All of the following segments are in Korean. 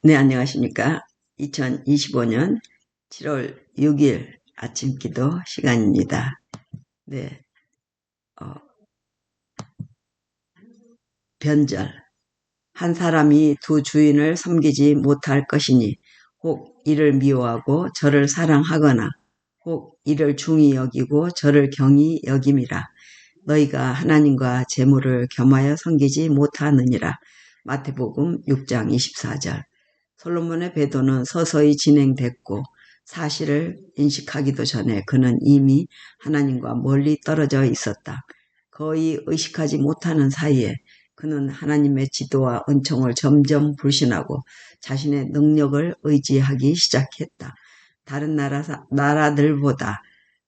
네, 안녕하십니까. 2025년 7월 6일 아침 기도 시간입니다. 네, 어, 변절. 한 사람이 두 주인을 섬기지 못할 것이니, 혹 이를 미워하고 저를 사랑하거나, 혹 이를 중히 여기고 저를 경히 여김이라. 너희가 하나님과 재물을 겸하여 섬기지 못하느니라. 마태복음 6장 24절. 솔로몬의 배도는 서서히 진행됐고 사실을 인식하기도 전에 그는 이미 하나님과 멀리 떨어져 있었다. 거의 의식하지 못하는 사이에 그는 하나님의 지도와 은총을 점점 불신하고 자신의 능력을 의지하기 시작했다. 다른 나라, 나라들보다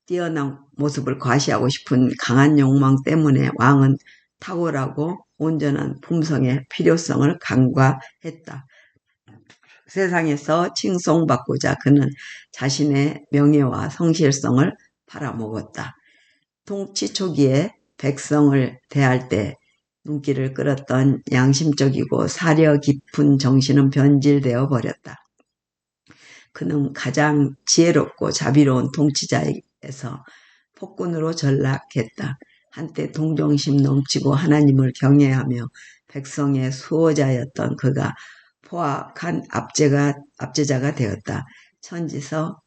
뛰어난 모습을 과시하고 싶은 강한 욕망 때문에 왕은 탁월하고 온전한 품성의 필요성을 간과했다. 세상에서 칭송받고자 그는 자신의 명예와 성실성을 팔아먹었다. 통치 초기에 백성을 대할 때 눈길을 끌었던 양심적이고 사려 깊은 정신은 변질되어 버렸다. 그는 가장 지혜롭고 자비로운 통치자에서 폭군으로 전락했다. 한때 동정심 넘치고 하나님을 경외하며 백성의 수호자였던 그가 포악한 압제가, 압제자가 되었다. 천지서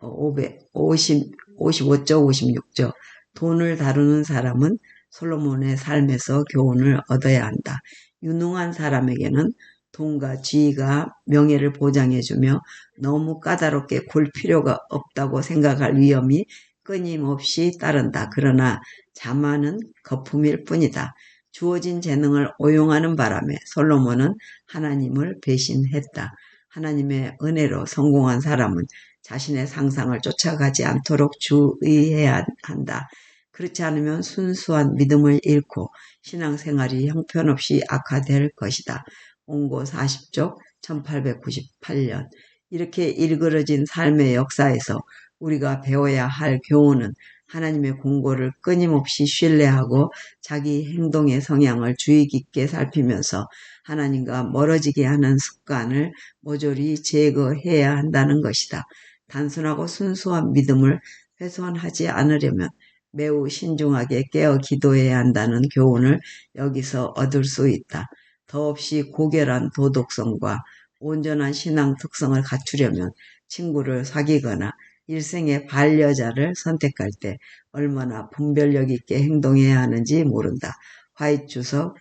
550, 55조 56조 돈을 다루는 사람은 솔로몬의 삶에서 교훈을 얻어야 한다. 유능한 사람에게는 돈과 지위가 명예를 보장해주며 너무 까다롭게 굴 필요가 없다고 생각할 위험이 끊임없이 따른다. 그러나 자만은 거품일 뿐이다. 주어진 재능을 오용하는 바람에 솔로몬은 하나님을 배신했다. 하나님의 은혜로 성공한 사람은 자신의 상상을 쫓아가지 않도록 주의해야 한다. 그렇지 않으면 순수한 믿음을 잃고 신앙생활이 형편없이 악화될 것이다. 온고 40쪽 1898년 이렇게 일그러진 삶의 역사에서 우리가 배워야 할 교훈은 하나님의 공고를 끊임없이 신뢰하고 자기 행동의 성향을 주의 깊게 살피면서 하나님과 멀어지게 하는 습관을 모조리 제거해야 한다는 것이다. 단순하고 순수한 믿음을 훼손하지 않으려면 매우 신중하게 깨어 기도해야 한다는 교훈을 여기서 얻을 수 있다. 더없이 고결한 도덕성과 온전한 신앙 특성을 갖추려면 친구를 사귀거나 일생의 반려자를 선택할 때 얼마나 분별력 있게 행동해야 하는지 모른다. 화이트 주석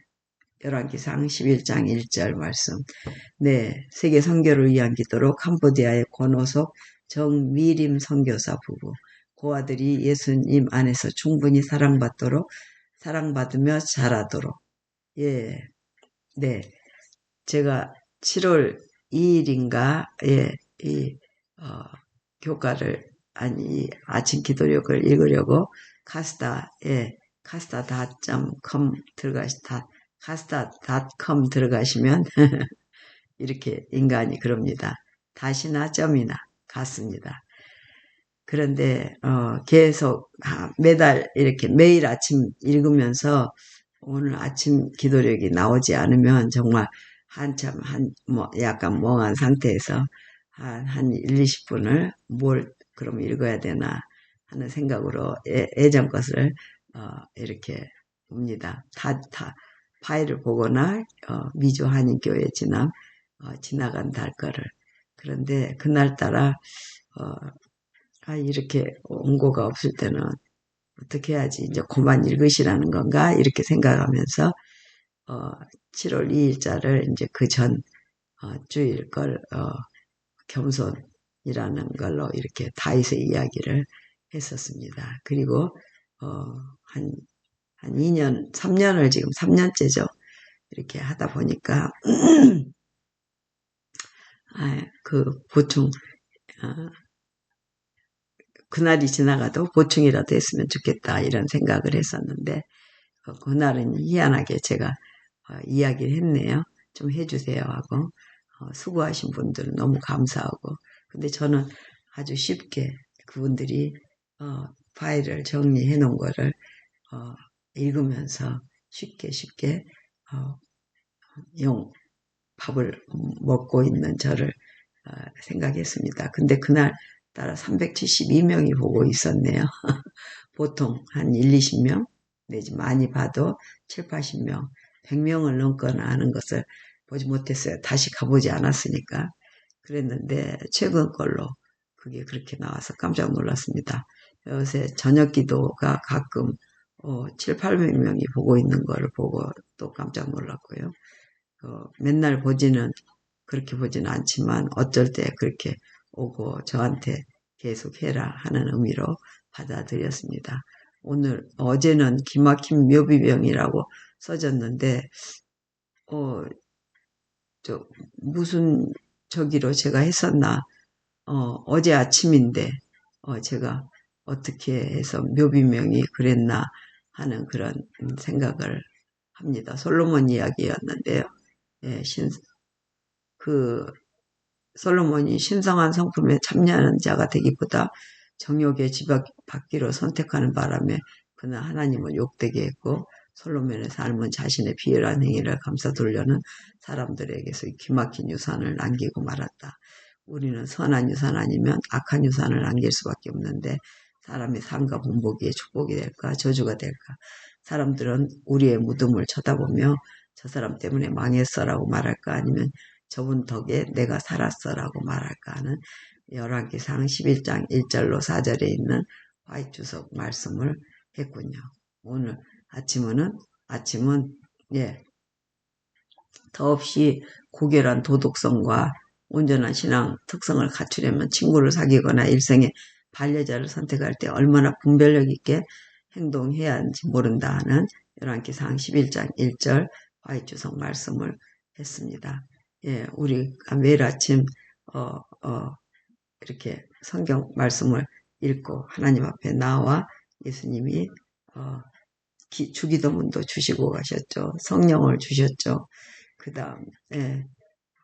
열왕기상 11장 1절 말씀. 네, 세계 선교를 위한 기도로 캄보디아의 권호석 정미림 선교사 부부. 고아들이 예수님 안에서 충분히 사랑받도록 사랑받으며 자라도록. 예, 네, 제가 7월 2일인가 예, 이 어, 교과를 아니 아침 기도력을 읽으려고 카스타에 카스타닷컴 들어가시 다 카스타닷컴 들어가시면 이렇게 인간이 그럽니다. 다시나 점이나 같습니다. 그런데 어, 계속 매달 이렇게 매일 아침 읽으면서 오늘 아침 기도력이 나오지 않으면 정말 한참 한 뭐 약간 멍한 상태에서 한, 한 1, 20분을 뭘 그럼 읽어야 되나 하는 생각으로 예, 전 것을 어, 이렇게 봅니다. 다, 다 파일을 보거나 어, 미주 한인교회 지나 어, 지나간 달 거를 그런데 그날따라 어, 아, 이렇게 온고가 없을 때는 어떻게 해야지 이제 그만 읽으시라는 건가 이렇게 생각하면서 어, 7월 2일자를 이제 그전 어, 주일 걸 어, 겸손이라는 걸로 이렇게 다윗의 이야기를 했었습니다. 그리고 어, 한, 한 2년, 3년을 지금 3년째죠. 이렇게 하다 보니까 아, 그 보충 어, 그날이 지나가도 보충이라도 했으면 좋겠다 이런 생각을 했었는데 어, 그날은 희한하게 제가 어, 이야기를 했네요. 좀 해주세요 하고 어, 수고하신 분들은 너무 감사하고 근데 저는 아주 쉽게 그분들이 어, 파일을 정리해 놓은 거를 어, 읽으면서 쉽게 쉽게 어, 용 밥을 먹고 있는 저를 어, 생각했습니다. 근데 그날 따라 372명이 보고 있었네요. 보통 한 1, 20명 내지 많이 봐도 7, 80명, 100명을 넘거나 하는 것을 보지 못했어요. 다시 가보지 않았으니까. 그랬는데 최근 걸로 그게 그렇게 나와서 깜짝 놀랐습니다. 요새 저녁 기도가 가끔 어, 7, 800명이 보고 있는 걸 보고 또 깜짝 놀랐고요. 어, 맨날 보지는 그렇게 보지는 않지만 어쩔 때 그렇게 오고 저한테 계속 해라 하는 의미로 받아들였습니다. 오늘 어제는 기막힌 묘비병이라고 써졌는데 어, 저 무슨 저기로 제가 했었나 어, 어제 아침인데 어, 제가 어떻게 해서 묘비명이 그랬나 하는 그런 생각을 합니다. 솔로몬 이야기였는데요. 예, 신, 그 솔로몬이 신성한 성품에 참여하는 자가 되기보다 정욕의 지받기로 선택하는 바람에 그는 하나님을 욕되게 했고 솔로몬의 삶은 자신의 비열한 행위를 감싸 돌려는 사람들에게서 기막힌 유산을 남기고 말았다. 우리는 선한 유산 아니면 악한 유산을 남길 수밖에 없는데 사람의 삶과 본보기에 축복이 될까 저주가 될까 사람들은 우리의 무덤을 쳐다보며 저 사람 때문에 망했어라고 말할까 아니면 저분 덕에 내가 살았어라고 말할까 하는 열왕기상 11장 1절로 4절에 있는 화이주석 말씀을 했군요. 오늘 아침은 아침은 예 더없이 고결한 도덕성과 온전한 신앙 특성을 갖추려면 친구를 사귀거나 일생에 반려자를 선택할 때 얼마나 분별력 있게 행동해야 하는지 모른다 하는 열왕기상 11장 1절 화이주성 말씀을 했습니다. 예, 우리가 매일 아침 어, 어, 이렇게 성경 말씀을 읽고 하나님 앞에 나와 예수님이 어, 기, 주기도문도 주시고 가셨죠. 성령을 주셨죠. 그 다음 에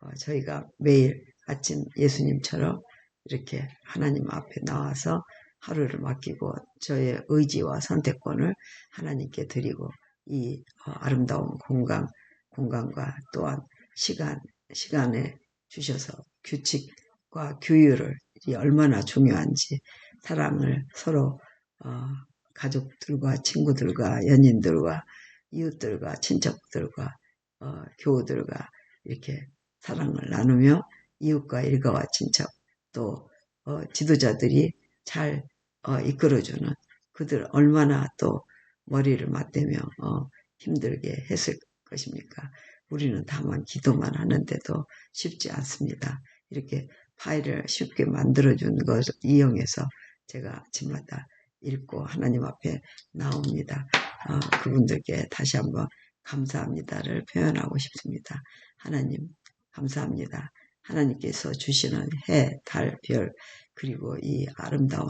어, 저희가 매일 아침 예수님처럼 이렇게 하나님 앞에 나와서 하루를 맡기고 저의 의지와 선택권을 하나님께 드리고 이 어, 아름다운 공간, 공간과 또한 시간, 시간에 주셔서 규칙과 규율을 얼마나 중요한지 사랑을 서로 어, 가족들과 친구들과 연인들과 이웃들과 친척들과 어, 교우들과 이렇게 사랑을 나누며 이웃과 일가와 친척 또 어, 지도자들이 잘 어, 이끌어주는 그들 얼마나 또 머리를 맞대며 어, 힘들게 했을 것입니까? 우리는 다만 기도만 하는데도 쉽지 않습니다. 이렇게 파일을 쉽게 만들어준 것을 이용해서 제가 아침마다 읽고 하나님 앞에 나옵니다. 어, 그분들께 다시 한번 감사합니다를 표현하고 싶습니다. 하나님 감사합니다. 하나님께서 주시는 해, 달, 별 그리고 이 아름다운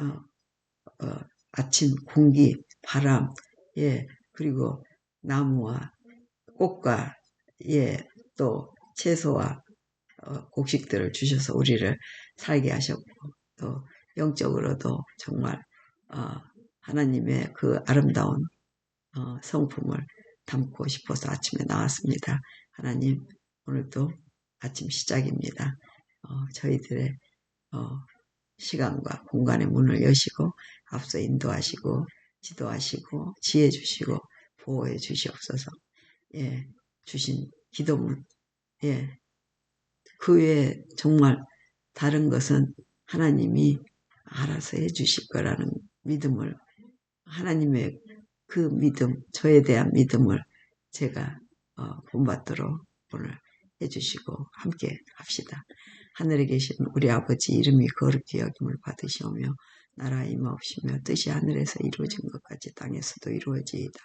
어, 어, 아침 공기, 바람, 예 그리고 나무와 꽃과 예또 채소와 어, 곡식들을 주셔서 우리를 살게 하셨고 또 영적으로도 정말 어, 하나님의 그 아름다운 어, 성품을 담고 싶어서 아침에 나왔습니다. 하나님 오늘도 아침 시작입니다. 어, 저희들의 어, 시간과 공간의 문을 여시고 앞서 인도하시고 지도하시고 지혜 주시고 보호해 주시옵소서. 예, 주신 기도문. 예, 그 외에 정말 다른 것은 하나님이 알아서 해 주실 거라는 믿음을 하나님의 그 믿음, 저에 대한 믿음을 제가 어, 본받도록 오늘 해주시고 함께 합시다. 하늘에 계신 우리 아버지 이름이 거룩히 여김을 받으시오며 나라 임하옵시며 뜻이 하늘에서 이루어진 것 같이 땅에서도 이루어지이다.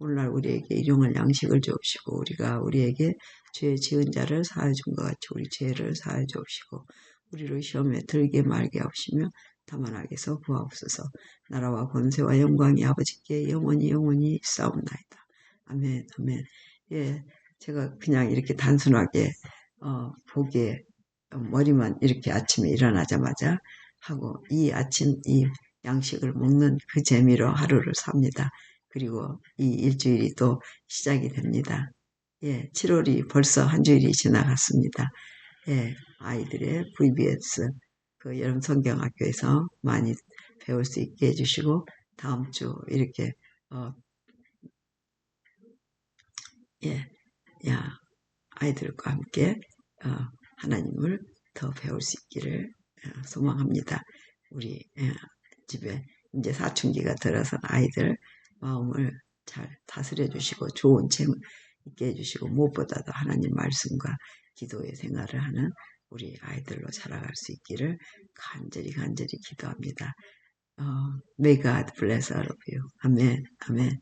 오늘날 우리에게 일용할 양식을 주옵시고 우리가 우리에게 죄 지은 자를 사하여 준 것 같이 우리 죄를 사하여 주옵시고 우리를 시험에 들게 말게 하옵시며 다만 악에서 구하옵소서 나라와 권세와 영광이 아버지께 영원히 영원히 싸움나이다. 아멘 아멘 예 제가 그냥 이렇게 단순하게 어, 보기에 머리만 이렇게 아침에 일어나자마자 하고 이 아침 이 양식을 먹는 그 재미로 하루를 삽니다. 그리고 이 일주일이 또 시작이 됩니다. 예, 7월이 벌써 한 주일이 지나갔습니다. 예, 아이들의 VBS 그 여름 성경학교에서 많이 배울 수 있게 해주시고 다음 주 이렇게 어, 예, 야 아이들과 함께 어, 하나님을 더 배울 수 있기를 어, 소망합니다. 우리 예, 집에 이제 사춘기가 들어선 아이들 마음을 잘 다스려 주시고 좋은 책 있게 해주시고 무엇보다도 하나님 말씀과 기도의 생활을 하는 우리 아이들로 자라갈 수 있기를 간절히 간절히 기도합니다. 어, may God bless all of you. 아멘, 아멘.